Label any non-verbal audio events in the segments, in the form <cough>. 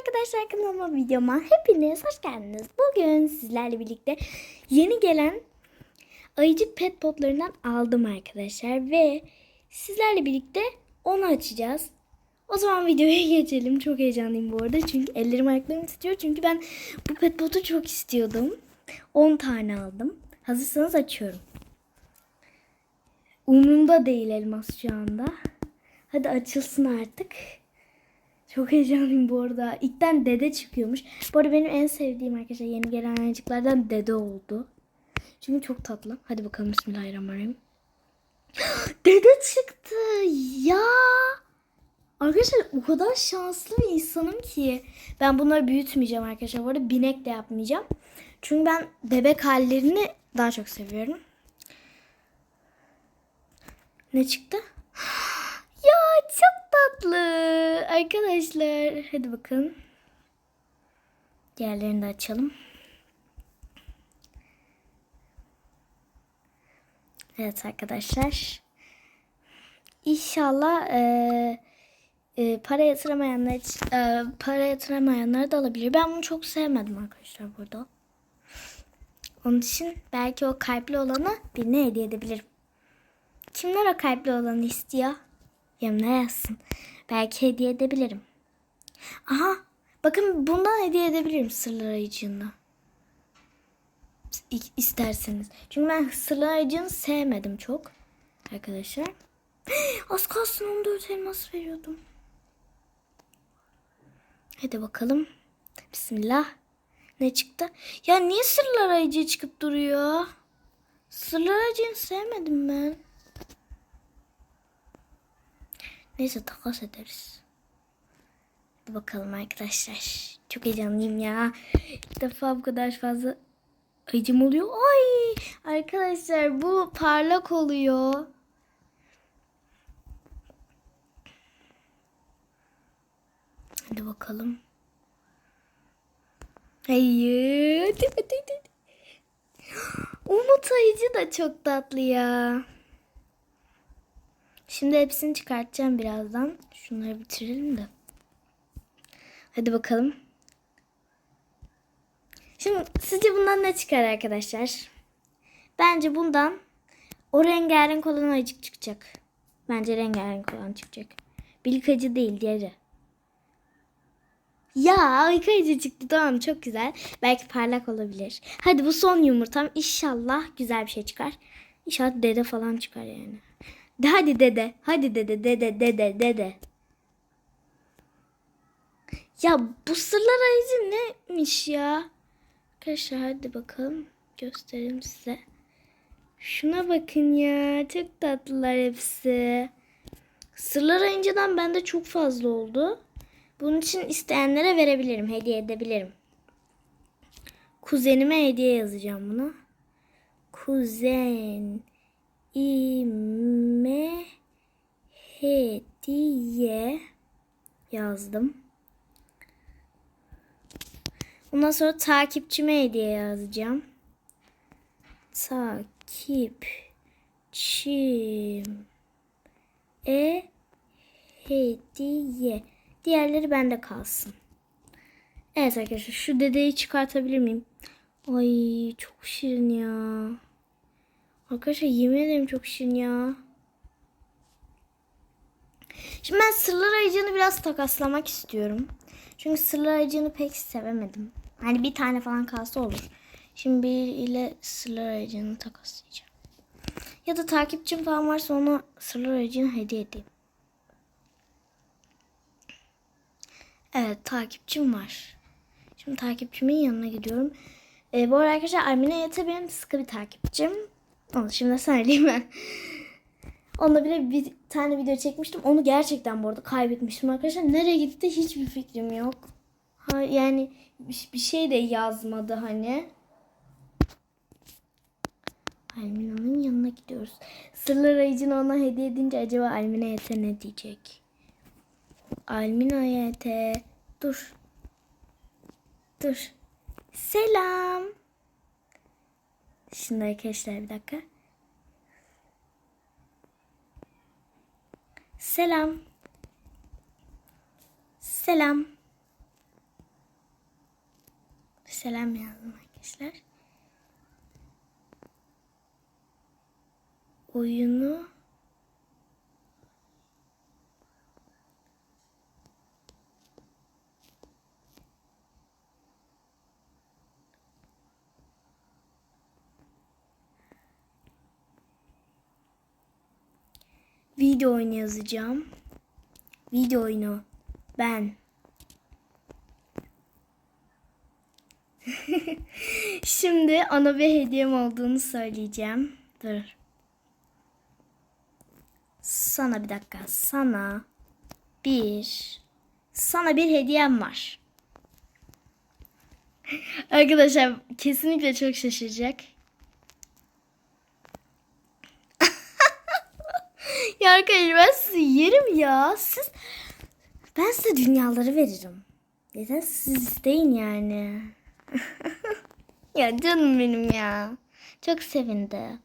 arkadaşlar kanalıma videoma hepiniz hoş geldiniz. Bugün sizlerle birlikte yeni gelen ayıcık pet poplarından aldım arkadaşlar ve sizlerle birlikte onu açacağız. O zaman videoya <laughs> geçelim. Çok heyecanlıyım bu arada çünkü ellerim ayaklarım titriyor çünkü ben bu pet potu çok istiyordum. 10 tane aldım. Hazırsanız açıyorum. Umurumda değil elmas şu anda. Hadi açılsın artık. Çok heyecanlıyım bu arada. İlkten dede çıkıyormuş. Bu arada benim en sevdiğim arkadaşlar yeni gelen ayıcıklardan dede oldu. Çünkü çok tatlı. Hadi bakalım bismillahirrahmanirrahim. <gasps> dede çıktı. Ya. Arkadaşlar o kadar şanslı bir insanım ki. Ben bunları büyütmeyeceğim arkadaşlar. Bu arada binek de yapmayacağım. Çünkü ben bebek hallerini daha çok seviyorum. Ne çıktı? <gasps> Ya çok tatlı. Arkadaşlar hadi bakın. Diğerlerini de açalım. Evet arkadaşlar. İnşallah e, e, para yatıramayanlar e, para yatıramayanlar da alabilir. Ben bunu çok sevmedim arkadaşlar burada. Onun için belki o kalpli olanı birine hediye edebilirim. Kimler o kalpli olanı istiyor? Yanına yazsın. Belki hediye edebilirim. Aha. Bakın bundan hediye edebilirim sırlar ayıcığını. İsterseniz. Çünkü ben sırlar ayıcığını sevmedim çok. Arkadaşlar. <gasps> Az kalsın 14 elmas veriyordum. Hadi bakalım. Bismillah. Ne çıktı? Ya niye sırlar ayıcığı çıkıp duruyor? Sırlar ayıcığını sevmedim ben. Neyse takas ederiz. Hadi bakalım arkadaşlar. Çok heyecanlıyım ya. İlk defa bu kadar fazla ayıcım oluyor. Ay arkadaşlar bu parlak oluyor. Hadi bakalım. Hayır. <gasps> Umut ayıcı da çok tatlı ya. Şimdi hepsini çıkartacağım birazdan. Şunları bitirelim de. Hadi bakalım. Şimdi sizce bundan ne çıkar arkadaşlar? Bence bundan o rengarenk olan ayıcık çıkacak. Bence rengarenk olan çıkacak. Bilik acı değil diğeri. Ya ayık ayıcı çıktı tamam çok güzel. Belki parlak olabilir. Hadi bu son yumurtam. İnşallah güzel bir şey çıkar. İnşallah dede falan çıkar yani. Hadi dede. Hadi dede dede dede dede. Ya bu sırlar ayıcı neymiş ya? Arkadaşlar hadi bakalım. Göstereyim size. Şuna bakın ya. Çok tatlılar hepsi. Sırlar ayıncıdan bende çok fazla oldu. Bunun için isteyenlere verebilirim. Hediye edebilirim. Kuzenime hediye yazacağım buna. Kuzen ime hediye yazdım. Ondan sonra takipçime hediye yazacağım. Takipçim e hediye. Diğerleri bende kalsın. Evet arkadaşlar şu dedeyi çıkartabilir miyim? Ay çok şirin ya. Arkadaşlar yemin ederim çok şirin ya. Şimdi ben sırlar ayıcığını biraz takaslamak istiyorum. Çünkü sırlar ayıcığını pek sevemedim. Hani bir tane falan kalsa olur. Şimdi bir ile sırlar ayıcığını takaslayacağım. Ya da takipçim falan varsa ona sırlar ayıcığını hediye edeyim. Evet takipçim var. Şimdi takipçimin yanına gidiyorum. Ee, bu arada arkadaşlar Armine Yete benim sıkı bir takipçim. Onu şimdi söyleyeyim ben. Onunla bile bir tane video çekmiştim. Onu gerçekten bu arada kaybetmiştim arkadaşlar. Nereye gitti hiçbir fikrim yok. Ha, yani bir şey de yazmadı hani. Almina'nın yanına gidiyoruz. Sırlar ayıcını ona hediye edince acaba Almina Yete ne diyecek? Almina Yete. Dur. Dur. Selam. Şimdi arkadaşlar bir dakika. Selam. Selam. Selam yazdım arkadaşlar. Oyunu Video oyunu yazacağım. Video oyunu. Ben. <laughs> Şimdi ona bir hediyem olduğunu söyleyeceğim. Dur. Sana bir dakika. Sana bir sana bir hediyem var. <laughs> Arkadaşlar kesinlikle çok şaşıracak. Ya arkadaşlar ben sizi yerim ya. Siz ben size dünyaları veririm. Yeter siz isteyin yani. <laughs> ya canım benim ya. Çok sevindi.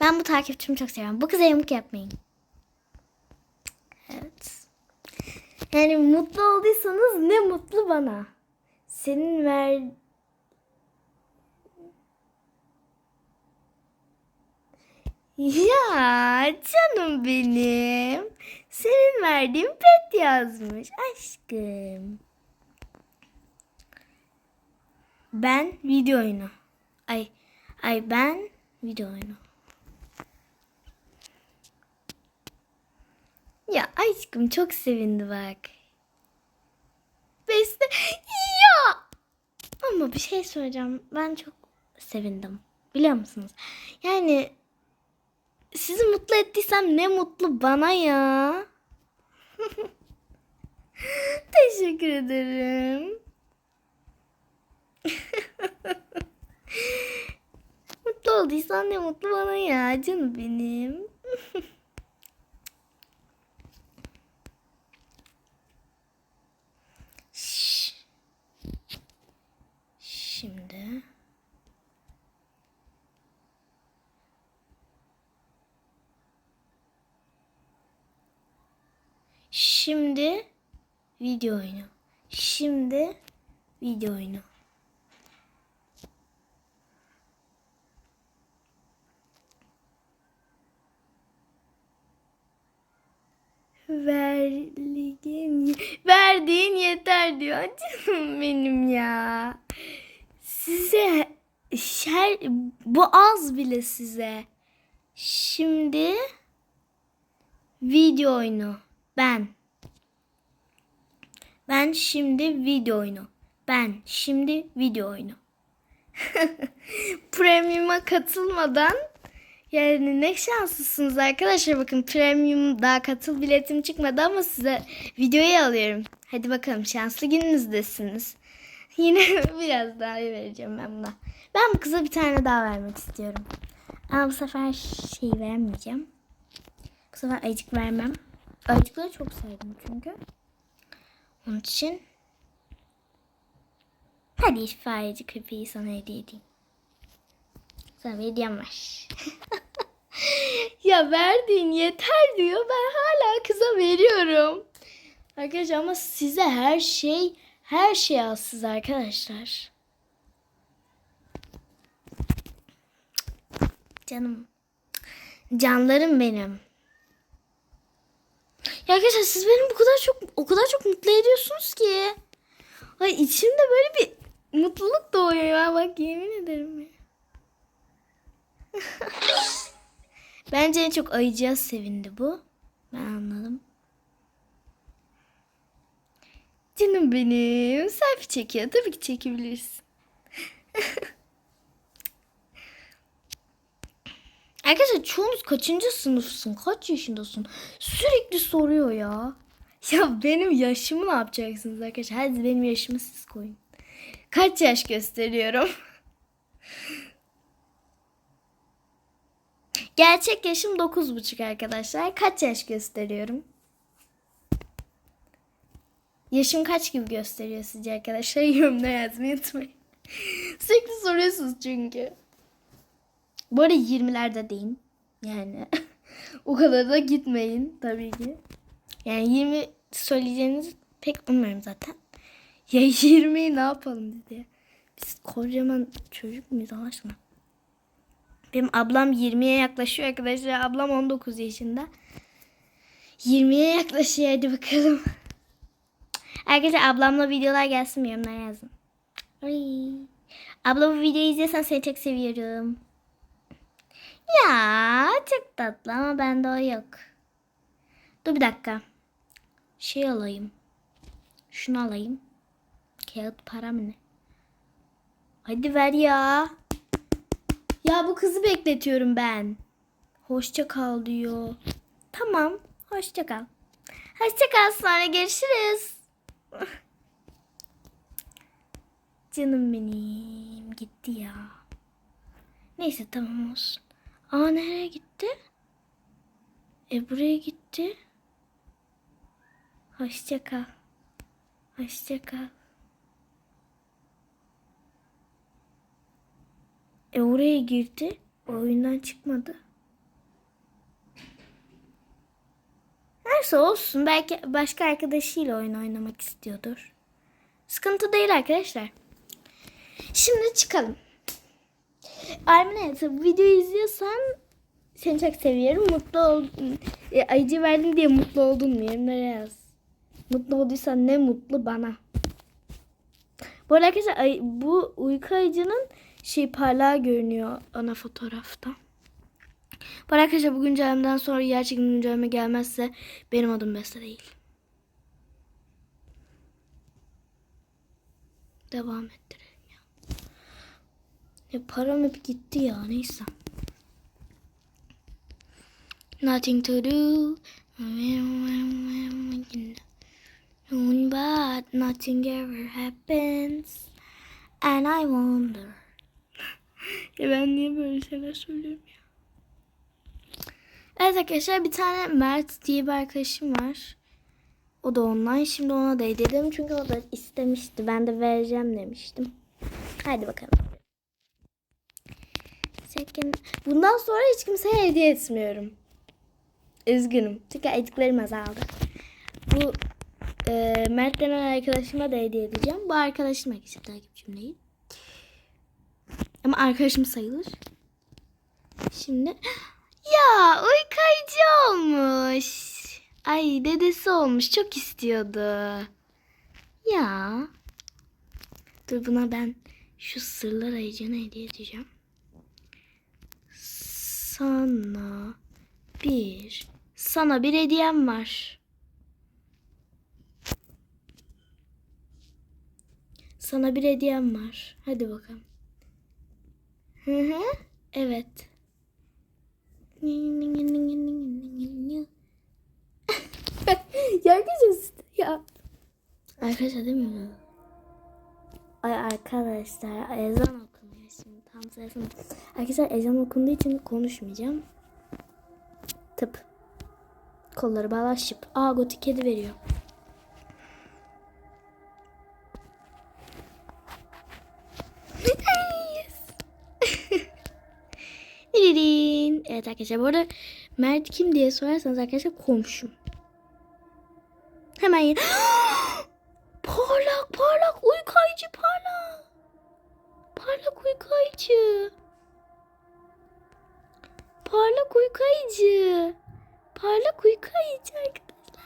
Ben bu takipçimi çok seviyorum. Bu kıza yamuk yapmayın. Evet. Yani mutlu olduysanız ne mutlu bana. Senin ver... Ya canım benim. Senin verdiğin pet yazmış aşkım. Ben video oyunu. Ay ay ben video oyunu. Ya aşkım çok sevindi bak. Beste ya. Ama bir şey söyleyeceğim. Ben çok sevindim. Biliyor musunuz? Yani sizi mutlu ettiysem ne mutlu bana ya. <laughs> Teşekkür ederim. <laughs> mutlu olduysan ne mutlu bana ya canım benim. <laughs> Şimdi Şimdi video oyunu. Şimdi video oyunu. Verdiğin, verdiğin yeter diyor. <laughs> Canım benim ya. Size şer, bu az bile size. Şimdi video oyunu. Ben. Ben şimdi video oyunu. Ben şimdi video oyunu. <laughs> Premium'a katılmadan yani ne şanslısınız arkadaşlar. Bakın premium daha katıl biletim çıkmadı ama size videoyu alıyorum. Hadi bakalım şanslı gününüzdesiniz. <laughs> Yine biraz daha vereceğim ben buna. Ben bu kıza bir tane daha vermek istiyorum. Ama bu sefer şey vermeyeceğim. Bu sefer ayıcık vermem. Ayıcıkları çok sevdim çünkü. Onun için hadi itfaiyeci köpeği sana hediye edeyim. Sana bir hediyem var. <laughs> ya verdiğin yeter diyor. Ben hala kıza veriyorum. Arkadaşlar ama size her şey her şey alsız arkadaşlar. Canım. Canlarım benim. Ya arkadaşlar siz beni bu kadar çok o kadar çok mutlu ediyorsunuz ki. Ay içimde böyle bir mutluluk doğuyor ya bak yemin ederim ya. <laughs> Bence en çok ayıcıya sevindi bu. Ben anladım. Canım benim. Selfie çekiyor. Tabii ki çekebilirsin. <laughs> Arkadaşlar çoğunuz kaçıncı sınıfsın? Kaç yaşındasın? Sürekli soruyor ya. Ya benim yaşımı ne yapacaksınız arkadaşlar? Hadi benim yaşımı siz koyun. Kaç yaş gösteriyorum? <laughs> Gerçek yaşım 9,5 arkadaşlar. Kaç yaş gösteriyorum? Yaşım kaç gibi gösteriyor sizce arkadaşlar? <laughs> Yorumda yazmayı unutmayın. Sürekli soruyorsunuz çünkü. Bu arada 20'lerde deyin. Yani <laughs> o kadar da gitmeyin tabii ki. Yani 20 söyleyeceğinizi pek ummuyorum zaten. <laughs> Ya 20'yi ne yapalım dedi. Biz kocaman çocuk muyuz Allah aşkına? Benim ablam 20'ye yaklaşıyor arkadaşlar. Ablam 19 yaşında. 20'ye yaklaşıyor hadi bakalım. <laughs> Arkadaşlar ablamla videolar gelsin yorumlara yazın. Ay. Abla bu videoyu izliyorsan seni çok seviyorum. Ya çok tatlı ama bende o yok. Dur bir dakika. Şey alayım. Şunu alayım. Kağıt para mı ne? Hadi ver ya. Ya bu kızı bekletiyorum ben. Hoşça kal diyor. Tamam. Hoşça kal. Hoşça kal sonra görüşürüz. Canım benim gitti ya. Neyse tamam olsun. Aa nereye gitti? E buraya gitti. Hoşça kal. Hoşça kal. E oraya girdi. Oyundan çıkmadı. Neyse olsun. Belki başka arkadaşıyla oyun oynamak istiyordur. Sıkıntı değil arkadaşlar. Şimdi çıkalım. Armine bu videoyu izliyorsan seni çok seviyorum. Mutlu oldun. E, ayıcı verdin diye mutlu oldun mu? Yorumlara yaz. Mutlu olduysan ne mutlu bana. Bu arada arkadaşlar bu uyku ayıcının şey parlağı görünüyor ana fotoğrafta. Bu arada arkadaşlar bu güncellemeden sonra gerçekten güncelleme gelmezse benim adım Beste değil. Devam ettirelim Ya param hep gitti ya neyse. Nothing to do. But nothing ever happens. And I wonder. ya ben niye böyle şeyler söylüyorum ya? Evet arkadaşlar bir tane Mert diye bir arkadaşım var. O da online. Şimdi ona da dedim çünkü o da istemişti. Ben de vereceğim demiştim. Hadi bakalım. Second. Bundan sonra hiç kimseye hediye etmiyorum. Üzgünüm. Çünkü ediklerim azaldı. Bu e, Mert denen arkadaşıma da hediye edeceğim. Bu arkadaşım arkadaşlar takipçim değil. Ama arkadaşım sayılır. Şimdi ya uykayıcı olmuş. Ay dedesi olmuş. Çok istiyordu. Ya. Dur buna ben şu sırlar ayıcını hediye edeceğim. Sana bir sana bir hediyem var. Sana bir hediyem var. Hadi bakalım. Hı hı. Evet. ya arkadaşlar ya. Arkadaşlar değil mi? Ay arkadaşlar ezan tam sırasında. Arkadaşlar ezan okunduğu için konuşmayacağım. Tıp. Kolları bağlaşıp. Aa gotik kedi veriyor. <laughs> Evet arkadaşlar bu arada Mert kim diye sorarsanız arkadaşlar komşum. Hemen <gasps> Uykayıcı arkadaşlar.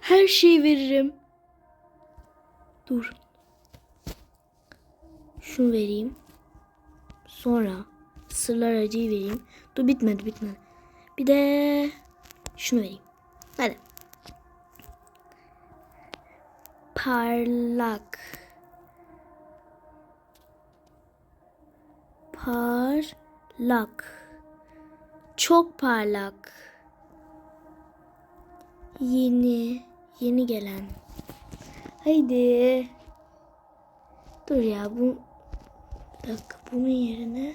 Her şeyi veririm. Dur. Şunu vereyim. Sonra sırlar acıyı vereyim. Dur bitmedi bitmedi. Bir de şunu vereyim. Hadi. Parlak. Parlak. Çok parlak. Yeni. Yeni gelen. Haydi. Dur ya bu. Bir dakika bunun yerine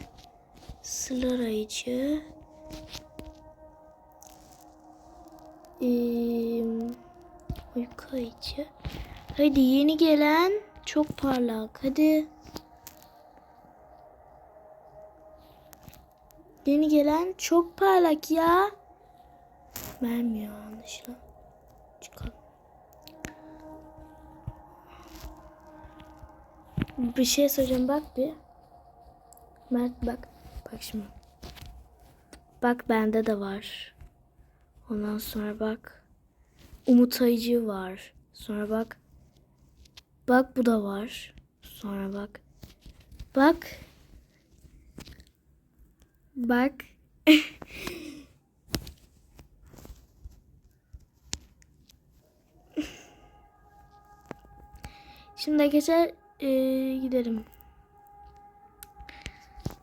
Sılar ayıcı. Ee, uyku ayıcı. Hadi yeni gelen çok parlak. Hadi. Yeni gelen çok parlak ya. Vermiyor anlaşılan. Bir şey söyleyeceğim bak bir. Mert bak. Bak şimdi. Bak bende de var. Ondan sonra bak. Umut Ayıcı var. Sonra bak. Bak bu da var. Sonra bak. Bak. Bak. <laughs> Şimdi arkadaşlar eee, gidelim.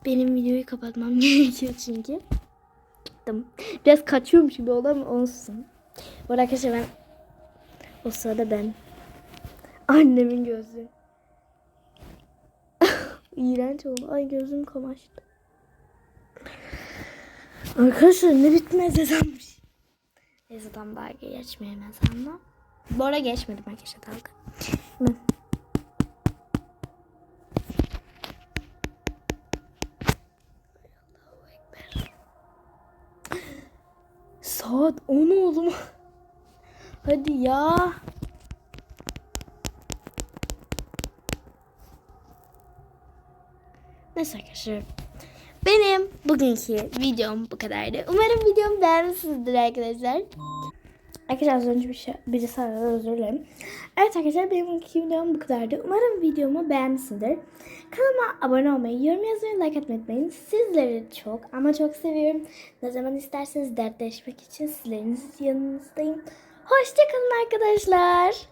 Benim videoyu kapatmam <laughs> gerekiyor çünkü. Gittim. Biraz kaçıyormuş gibi oldu ama olsun. Bu arada arkadaşlar ben o sırada ben annemin gözü. <laughs> İğrenç oldu. Ay gözüm kamaştı. Arkadaşlar ne bitmez ezanmış. Ezan daha geçmeyen ezanla. Bu ara geçmedim arkadaşlar dalga. Saat 10 oldu mu? Hadi ya. Neyse arkadaşlar. Benim bugünkü videom bu kadardı. Umarım videomu beğenmişsinizdir arkadaşlar. Arkadaşlar az önce bir şey, birisi aradı özür dilerim. Evet arkadaşlar benim bugünkü videom bu kadardı. Umarım videomu beğenmişsinizdir. Kanalıma abone olmayı, yorum yazmayı, like atmayı unutmayın. Sizleri çok ama çok seviyorum. Ne zaman isterseniz dertleşmek için sizlerin yanınızdayım. Hoşçakalın arkadaşlar.